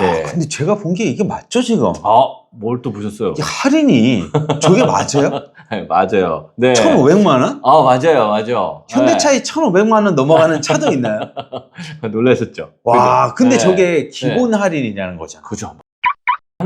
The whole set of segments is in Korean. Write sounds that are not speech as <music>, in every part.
네. 근데 제가 본 게 이게 맞죠 지금? 아, 뭘 또 보셨어요? 이게 할인이 저게 맞아요? <laughs> 네, 맞아요. 네. 1,500만 원? 아, 맞아요, 맞아요. 현대차에 1,500만 원 넘어가는 차도 있나요? 네. <laughs> 놀라셨죠? 와, 근데 네. 저게 기본 할인이냐는 거잖아. 그죠.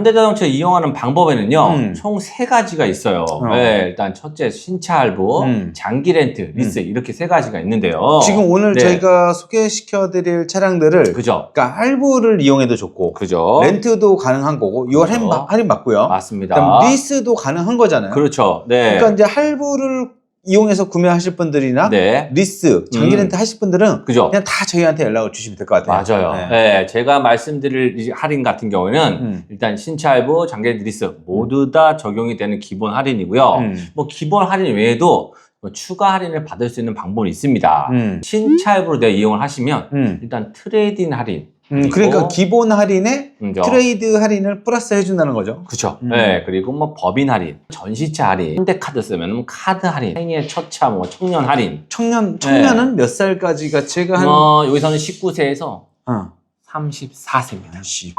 현대자동차 이용하는 방법에는요, 음. 총 세 가지가 있어요. 어. 네, 일단 첫째, 신차 할부, 음. 장기 렌트, 리스, 이렇게 세 가지가 있는데요. 지금 오늘 네. 저희가 소개시켜드릴 차량들을 그죠. 그러니까 할부를 이용해도 좋고 그죠. 렌트도 가능한 거고 이거 할인, 맞고요. 맞습니다. 그다음 리스도 가능한 거잖아요. 그렇죠. 네. 그러니까 이제 할부를 이용해서 구매하실 분들이나 네. 리스, 장기 음. 렌트 하실 분들은 그죠. 그냥 다 저희한테 연락을 주시면 될 것 같아요. 맞아요. 네. 네. 제가 말씀드릴 이 할인 같은 경우에는 음. 일단 신차 할부, 장기 렌트, 리스 모두 다 적용이 되는 기본 할인이고요. 음. 뭐 기본 할인 외에도 뭐 추가 할인을 받을 수 있는 방법이 있습니다. 음. 신차 할부로 내가 이용을 하시면 음. 일단 트레이딩 할인. 음, 그러니까 기본 할인에 그죠? 트레이드 할인을 플러스 해준다는 거죠. 그쵸. 음. 네, 그리고 뭐 법인 할인, 전시차 할인, 현대카드 쓰면 카드 할인, 생애 첫차, 뭐 청년 할인. 청년 청년은 몇 살까지가 제가 한뭐 여기서는 19세에서 어. 34세입니다. 씨.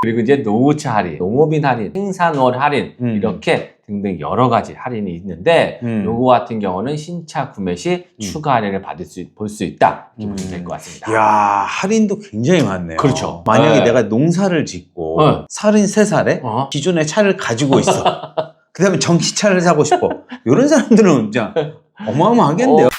그리고 이제 노후차 할인, 농업인 할인, 생산월 할인 음. 이렇게 등등 여러 가지 할인이 있는데 음. 요거 같은 경우는 신차 구매 시 음. 추가 할인을 받을 수 볼 수 있다 이렇게 음. 보시면 될 것 같습니다. 이야 할인도 굉장히 많네요. 그렇죠. 만약에 네. 내가 농사를 짓고 네. 33살에 어? 기존의 차를 가지고 있어. <laughs> 그다음에 전기차를 사고 싶어. 이런 사람들은 진짜 어마어마하겠는데요. 어,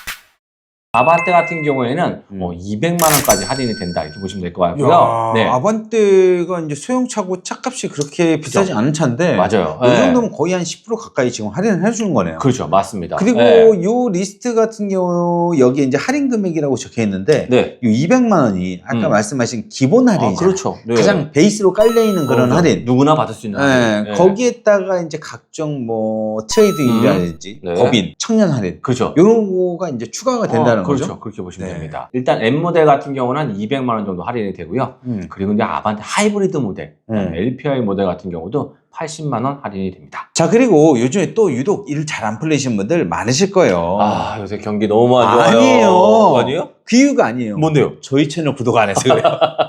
아반떼 같은 경우에는 음. 뭐 200만 원까지 할인이 된다 이렇게 보시면 될 것 같고요. 야, 네, 아반떼가 이제 소형차고 차값이 그렇게 비싸지 않은 차인데 맞아요. 이 네. 정도면 거의 한 10% 가까이 지금 할인을 해주는 거네요. 그렇죠, 맞습니다. 그리고 네. 요 리스트 같은 경우 여기 이제 할인 금액이라고 적혀 있는데 네. 요 200만 원이 아까 음. 말씀하신 기본 아, 할인이잖아요. 그렇죠. 네. 가장 베이스로 깔려 있는 그런 어, 할인. 누구나 받을 수 있는 할인. 네, 거기에다가 이제 각종 뭐 트레이드인이라든지 네. 법인, 청년 할인 그렇죠. 이런 거가 이제 추가가 된다는 어, 그렇죠. 그렇게 보시면 네. 됩니다. 일단 M 모델 같은 경우는 한 200만 원 정도 할인이 되고요. 음. 그리고 이제 아반떼 하이브리드 모델, 음. LPI 모델 같은 경우도 80만 원 할인이 됩니다. 자 그리고 요즘에 또 유독 일 잘 안 풀리신 분들 많으실 거예요. 아 요새 경기 너무 안 좋아요. 아니에요. 아니에요? 귀유가 아니에요. 뭔데요? 저희 채널 구독 안 해서 그래요. <laughs>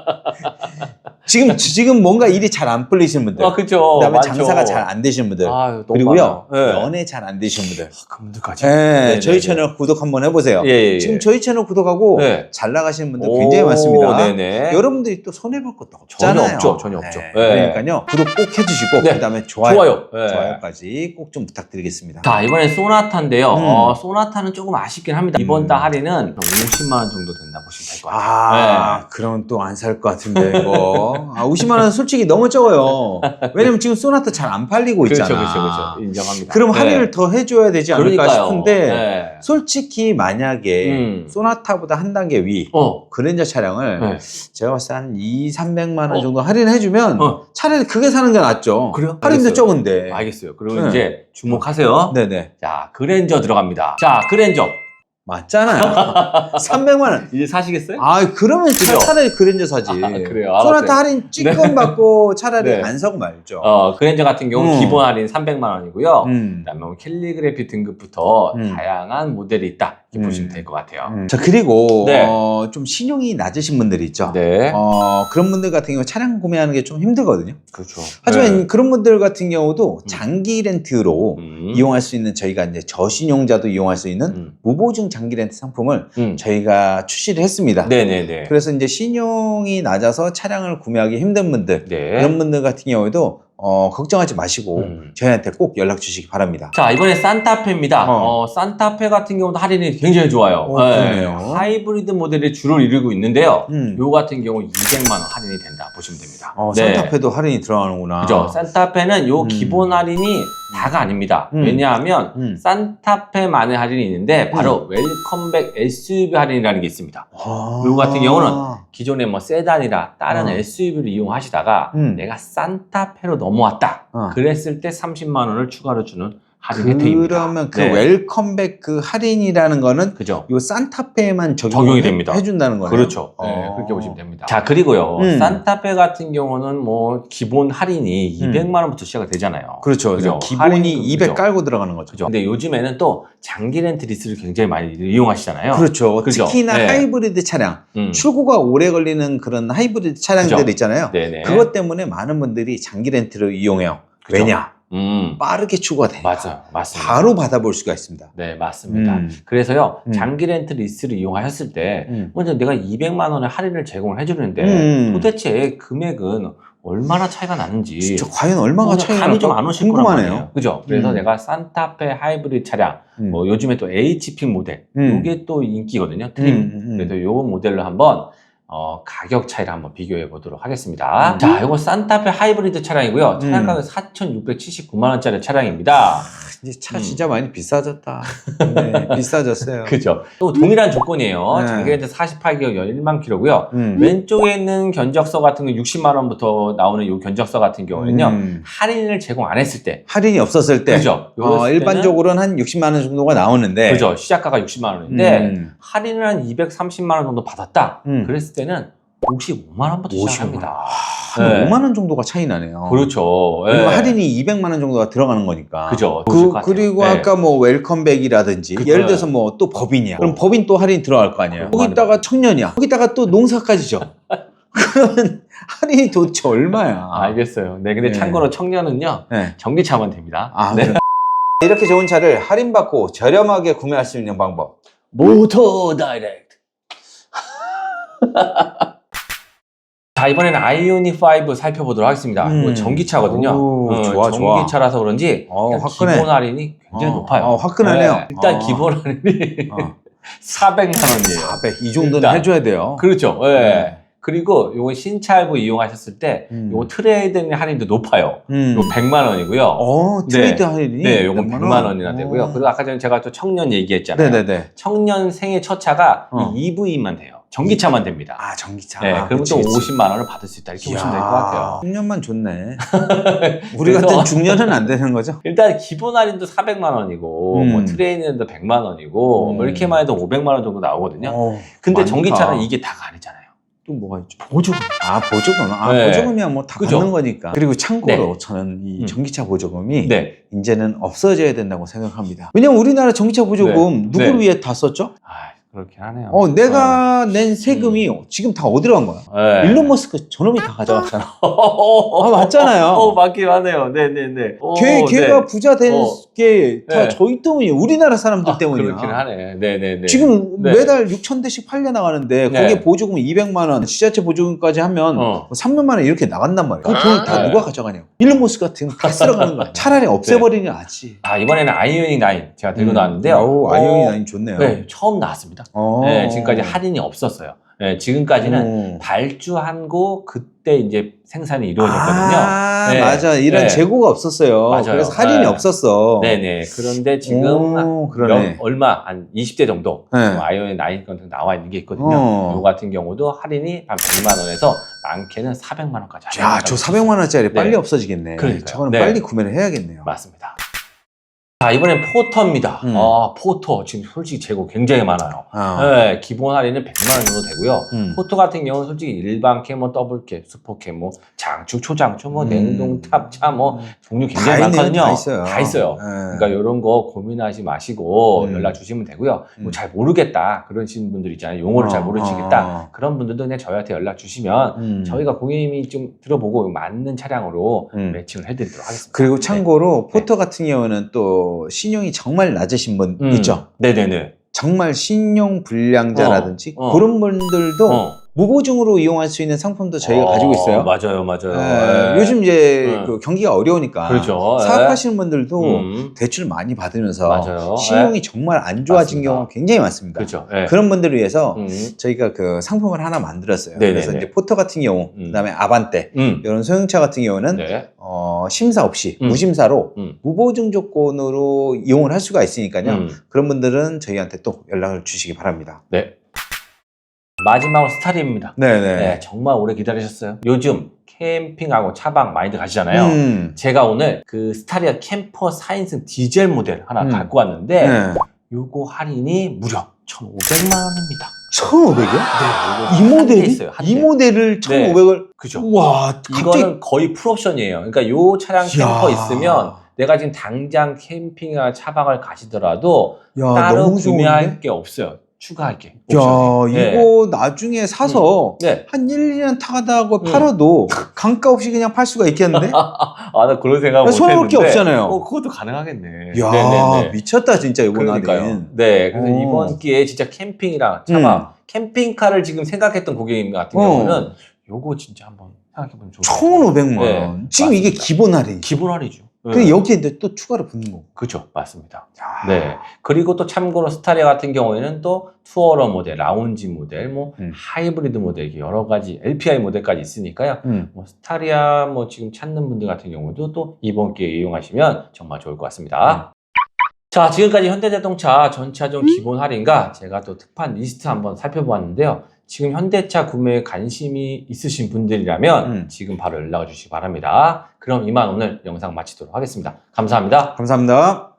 지금 지금 뭔가 일이 잘 안 풀리신 분들, 아 그죠. 그다음에. 장사가 잘 안 되신 분들, 아유, 너무 그리고요 많아요. 네. 연애 잘 안 되신 분들, 그분들까지. 예, 네, 저희 네, 채널 구독 한번 해보세요. 예, 예, 예. 지금 저희 채널 구독하고 네. 잘 나가시는 분들 굉장히 오, 많습니다. 네네. 여러분들이 또 손해 볼 것도 전혀 없잖아요. 없죠, 전혀 없죠. 네. 네. 그러니까요 구독 꼭 해주시고 네. 그다음에 좋아요, 좋아요. 네. 좋아요까지 꼭 좀 부탁드리겠습니다. 자 이번엔 소나타인데요. 음. 어, 소나타는 조금 아쉽긴 합니다. 이번 음. 달 할인은 50만 원 정도 된다 보시면 될 것 같아요. 아, 그럼 또 안 살 것 같은데 이거. 아, 50만 원 솔직히 너무 적어요. 왜냐면 지금 소나타 잘 안 팔리고 있잖아. 그렇죠, 그렇죠, 그렇죠. 인정합니다. 그럼 네. 할인을 더 해줘야 되지 않을까 그러니까요. 싶은데 네. 솔직히 만약에 음. 소나타보다 한 단계 위 어. 그랜저 차량을 네. 제가 봤을 때 한 2, 300만 원 어? 정도 할인해주면 어. 차라리 그게 사는 게 낫죠. 그래요? 할인도 알겠어요. 적은데. 알겠어요. 그리고 네. 이제 주목하세요. 네네. 자, 그랜저 들어갑니다. 자, 그랜저. 맞잖아요. <laughs> 300만 원. 이제 사시겠어요? 아, 그러면 차, 그죠? 차라리 그랜저 사지. 아, 그래요? 알았어요. 소나타 할인 찌끔 받고 차라리 네. 안 사고 말죠. 어, 그랜저 같은 경우 음. 는 기본 할인 300만 원이고요. 음. 그다음에 뭐 캘리그래피 등급부터 음. 다양한 모델이 있다. 이렇게 음. 보시면 될 것 같아요. 음. 자, 그리고 네. 어, 좀 신용이 낮으신 분들 있죠. 네. 어, 그런 분들 같은 경우 차량 구매하는 게 좀 힘들거든요. 그렇죠. 하지만 네. 그런 분들 같은 경우도 장기 렌트로 음. 이용할 수 있는 저희가 이제 저신용자도 이용할 수 있는 음. 무보증 장기 렌트 상품을 음. 저희가 출시를 했습니다. 네네네. 그래서 이제 신용이 낮아서 차량을 구매하기 힘든 분들 네. 그런 분들 같은 경우에도 어, 걱정하지 마시고 음. 저희한테 꼭 연락 주시기 바랍니다. 자, 이번에 산타페입니다. 어. 어, 산타페 같은 경우도 할인이 굉장히 좋아요. 어, 그러네요. 하이브리드 모델이 주를 이루고 있는데요. 음. 요 같은 경우 200만 원 할인이 된다 보시면 됩니다. 어, 네. 산타페도 할인이 들어가는구나. 그죠. 산타페는 요 음. 기본 할인이 다가 아닙니다. 음. 왜냐하면 음. 산타페만의 할인이 있는데 바로 웰컴백 SUV 할인이라는 게 있습니다. 아. 요거 같은 경우는 기존에 뭐 세단이라 다른 어. SUV를 이용하시다가 음. 내가 산타페로 넘 어왔다. 어. 그랬을 때 30만 원을 추가로 주는 할인 혜택입니다. 그러면 그 네. 웰컴백 그 할인이라는 거는 그죠? 요 산타페에만 적용이, 적용이 됩니다. 해준다는 거네요. 그렇죠. 네, 어. 그렇게 보시면 됩니다. 자, 그리고요. 음. 산타페 같은 경우는 뭐 기본 할인이 음. 200만 원부터 시작이 되잖아요. 그렇죠. 그죠. 기본이 할인, 200 그죠. 깔고 들어가는 거죠. 그죠. 근데 요즘에는 또 장기 렌트 리스를 굉장히 많이 이용하시잖아요. 그렇죠. 그죠. 특히나 네. 하이브리드 차량, 음. 출고가 오래 걸리는 그런 하이브리드 차량들 그죠. 있잖아요. 네네. 그것 때문에 많은 분들이 장기 렌트를 이용해요. 그죠. 왜냐? 음. 빠르게 추가가 돼. 맞아요. 맞습니다. 바로 받아볼 수가 있습니다. 네, 맞습니다. 음. 그래서요, 음. 장기 렌트 리스를 이용하셨을 때, 음. 먼저 내가 200만 원의 할인을 제공을 해주는데, 음. 도대체 금액은 얼마나 차이가 나는지. 진짜 과연 얼마가 차이가 감이 좀 안 오실 궁금하네요. 말이에요. 그죠? 그래서 음. 내가 산타페 하이브리드 차량, 음. 뭐 요즘에 또 H픽 모델, 음. 이게 또 인기거든요. 트림. 음, 음, 음. 그래서 요 모델로 한번 어, 가격 차이를 한번 비교해 보도록 하겠습니다. 음. 자, 이거 산타페 하이브리드 차량이고요. 차량 음. 가격 4,679만 원짜리 차량입니다. 이제 차 음. 진짜 많이 비싸졌다. <laughs> 네, 비싸졌어요. 그죠? 또 동일한 조건이에요. 네. 장기 렌트 48개월 1만 킬로고요. 음. 왼쪽에 있는 견적서 같은 거 60만 원부터 나오는 이 견적서 같은 경우는요. 음. 할인을 제공 안 했을 때. 할인이 없었을 때 그죠? 어, 일반적으로는 한 60만 원 정도가 나오는데 그죠? 시작가가 60만 원인데 음. 할인을 한 230만 원 정도 받았다. 음. 그랬을 때는 55만 원부터 50만 시작합니다. 한 네. 5만 원 정도가 차이 나네요. 그렇죠. 예. 할인이 200만 원 정도가 들어가는 거니까. 그죠. 그, 것 같아요. 그 리고 네. 아까 뭐 웰컴백이라든지 그쵸. 예를 들어서 뭐 또 법인이야. 그럼 법인 또 할인 들어갈 거 아니에요. 거기다가 청년이야. 거기다가 또 농사까지죠. <laughs> 그러면 할인이 도대체 얼마야? 알겠어요. 네, 근데 네. 참고로 청년은요 네. 전기차만 됩니다. 아, 네. 그래. 이렇게 좋은 차를 할인받고 저렴하게 구매할 수 있는 방법. 모터 다이렉트. <laughs> 자 이번에는 아이오닉 5 살펴보도록 하겠습니다. 음. 이거 전기차거든요. 오, 어, 좋아, 좋아. 전기차라서 그런지 어, 일단 화끈해. 기본 할인이 굉장히 어, 높아요. 어, 화끈하네요. 네, 일단 어. 기본 할인이 어. <laughs> 400만 원이에요. 400. 이 정도는 일단. 해줘야 돼요. 그렇죠. 예. 네. 그리고 요거 신차 할부 이용하셨을 때 음. 요거 트레이드 할인도 높아요. 음. 요거 100만 원이고요. 어, 트레이드 할인이? 네, 요건 100만 100만 원? 원이나 되고요. 어. 그리고 아까 전에 제가 또 청년 얘기했잖아요. 네네네. 청년 생애 첫 차가 어. 이 EV만 돼요. 전기차만 됩니다. 아, 전기차. 네, 그러면 그치, 또 그치. 50만 원을 받을 수 있다. 이렇게 보시면 될 것 같아요. 중년만 좋네. <laughs> 우리 그래서- 같은 중년은 안 되는 거죠? <laughs> 일단 기본 할인도 400만 원이고 음. 뭐 트레이닝도 100만 원이고 음. 뭐 이렇게만 해도 500만 원 정도 나오거든요. 어, 근데 많다. 전기차는 이게 다가 아니잖아요. 또 뭐가 있죠? 보조금. 아, 보조금. 아, 네. 보조금이야 뭐 다 그죠? 받는 거니까. 그리고 참고로 네. 저는 이 음. 전기차 보조금이 네. 이제는 없어져야 된다고 생각합니다. 왜냐면 우리나라 전기차 보조금 네. 누구를 네. 위해 다 썼죠? 아, 그렇긴 하네요. 어, 내가 낸 세금이 지금 다 어디로 간 거야? 네. 일론 머스크 저놈이 다 가져갔잖아. <laughs> 아, 맞잖아요. 어, 맞긴 하네요. 네네네. 어, 걔, 걔가 네. 부자 된 어. 게 다 네. 저희 때문이에요. 우리나라 사람들 아, 때문이야. 그렇긴 하네. 네네네. 지금 네. 매달 6천 대씩 팔려 나가는데 네. 거기에 보조금 200만 원, 지자체 보조금까지 하면 어. 뭐 300만 원 이렇게 나간단 말이야. 그 돈을 다 네. 누가 가져가냐고. 일론 머스크 같은 다 쓸어가는 거야. <laughs> 차라리 없애버리는 게 낫지. 아, 이번에는 아이오닉 9 제가 들고 음. 나왔는데요. 오, 어, 아이오닉 9 좋네요. 네, 처음 나왔습니다. 어. 네, 지금까지 할인이 없었어요. 네, 지금까지는 오. 발주한고 그때 이제 생산이 이루어졌거든요. 아, 네. 맞아. 이런 네. 재고가 없었어요. 맞아요. 그래서 할인이 네. 없었어. 네네. 그런데 지금 오, 그러네. 몇- 얼마 한 20대 정도 네. 9 같은 거 나와 있는 게 있거든요. 어. 요 같은 경우도 할인이 한 100만 원에서 많게는 400만 원까지. 야, 할인이 저 나가고 400만 원짜리 네. 빨리 없어지겠네. 그러니까요. 저거는 네. 빨리 구매를 해야겠네요. 맞습니다. 자, 이번엔 포터입니다. 음. 아, 포터. 지금 솔직히 재고 굉장히 많아요. 아. 네, 기본 할인은 100만 원 정도 되고요. 음. 포터 같은 경우는 솔직히 일반캐, 뭐 더블 캐, 슈퍼캐, 뭐 장축, 초장축, 뭐 음. 냉동, 탑 차, 뭐 종류 다 굉장히 있네요. 많거든요. 다 있어요. 다 있어요. 네. 그러니까 이런 거 고민하지 마시고 음. 연락 주시면 되고요. 음. 뭐잘 모르겠다 그러신 분들 있잖아요. 용어를 잘 어, 모르시겠다. 어. 그런 분들도 그냥 저희한테 연락 주시면 음. 저희가 고객님이 좀 들어보고 맞는 차량으로 음. 매칭을 해드리도록 하겠습니다. 그리고 네. 참고로 포터 같은 경우는 또 신용이 정말 낮으신 분 음. 있죠. 네네네. 정말 신용 불량자라든지 어, 어. 그런 분들도 어. 무보증으로 이용할 수 있는 상품도 저희가 어, 가지고 있어요. 맞아요, 맞아요. 예, 네. 요즘 이제 네. 그 경기가 어려우니까 그렇죠. 예. 사업하시는 분들도 음, 대출 많이 받으면서 맞아요. 신용이 정말 안 좋아진 맞습니다. 경우가 굉장히 많습니다. 그렇죠. 예. 그런 분들을 위해서 음, 저희가 그 상품을 하나 만들었어요. 네네네. 그래서 이제 포터 같은 경우, 음. 그다음에 아반떼 음. 이런 소형차 같은 경우는 네. 어, 심사 없이 음. 무심사로 음. 무보증 조건으로 이용을 할 수가 있으니까요. 음. 그런 분들은 저희한테 또 연락을 주시기 바랍니다. 네. 마지막으로 스타리입니다. 네네. 네, 정말 오래 기다리셨어요. 요즘 캠핑하고 차박 많이들 가시잖아요. 음. 제가 오늘 그 스타리아 캠퍼 4인승 디젤 모델 하나 음. 갖고 왔는데 네. 요거 할인이 무려 1,500만 원입니다. 1,500이요? 네, 이 모델이? 있어요. 한이 대. 모델을 네. 1,500을 그죠. 와, 갑자기 이거는 거의 풀옵션이에요. 그러니까 요 차량 캠퍼. 있으면 내가 지금 당장 캠핑이나 차박을 가시더라도 야, 따로 너무 구매할? 게 없어요. 추가할 게. 야, 옵션이. 네. 이거 나중에 사서 네. 한 1, 2년 타다가 음. 팔아도 강가 없이 그냥 팔 수가 있겠는데? <laughs> 아, 나 그런 생각 못 손해볼 게 했는데. 없잖아요. 어, 그것도 가능하겠네. 야, 네네네. 미쳤다 진짜 이거 그러니까요. 나는. 네, 그래서 어. 음. 이번 기회에 진짜 캠핑이랑 차박, 캠핑카를 지금 생각했던 고객님 같은 어. 경우는 요거 진짜 한번 생각해보면 좋을 것 같아요. 1,500만 네, 원. 지금 이게 맞습니다. 기본 할인. 기본 할인이죠. 네. 근데 여기에 이제 또 추가로 붙는 거고. 그죠, 맞습니다. 야. 네. 그리고 또 참고로 스타리아 같은 경우에는 또 투어러 모델, 라운지 모델, 뭐 음. 하이브리드 모델 이렇게 여러 가지 LPI 모델까지 있으니까요. 음. 뭐 스타리아 뭐 지금 찾는 분들 같은 경우도 또 이번 기회에 이용하시면 정말 좋을 것 같습니다. 자, 지금까지 현대자동차 전차종 기본 할인과 제가 또 특판 리스트 한번 살펴보았는데요. 지금 현대차 구매에 관심이 있으신 분들이라면 음. 지금 바로 연락을 주시기 바랍니다. 그럼 이만 오늘 영상 마치도록 하겠습니다. 감사합니다. 감사합니다.